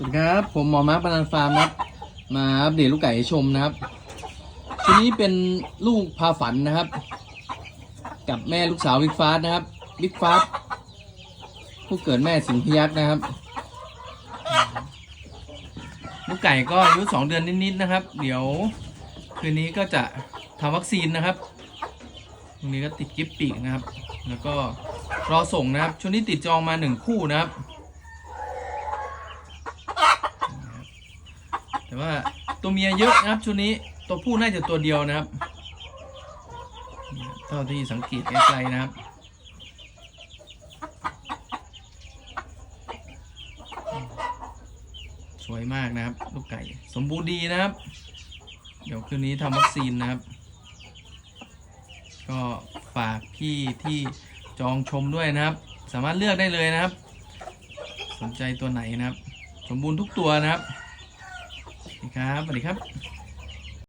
สวัสดีครับ ผมหมอมาร์คปนันฟาร์มนะครับ มาอัปเดตลูกไก่ให้ชมนะครับตัวนี้เป็นลูกพาฝันนะครับ กับแม่ลูกสาววิกฟาสนะครับวิกฟาสผู้เกิดแม่สิงพยักนะครับ ลูกไก่ก็อายุสองเดือนนิดๆนะครับ เดี๋ยวคืนนี้ก็จะทำวัคซีนนะครับตรงนี้ก็ติดกิฟปีกนะครับ แล้วก็รอส่งนะครับช่วงนี้ติดจองมาหนึ่งคู่นะครับ แต่ว่าตัวเมียเยอะนะครับชุดนี้ตัวผู้น่าจะตัวเดียวนะครับ เท่าที่สังเกตไกลๆนะครับสวยมากนะครับ ลูกไก่สมบูรณ์ดีนะครับ เดี๋ยวคืนนี้ทำวัคซีนนะครับ ก็ฝากพี่ที่จองชมด้วยนะครับ สามารถเลือกได้เลยนะครับ สนใจตัวไหนนะครับ สมบูรณ์ทุกตัวนะครับ สวัสดีครับสวัสดีครับ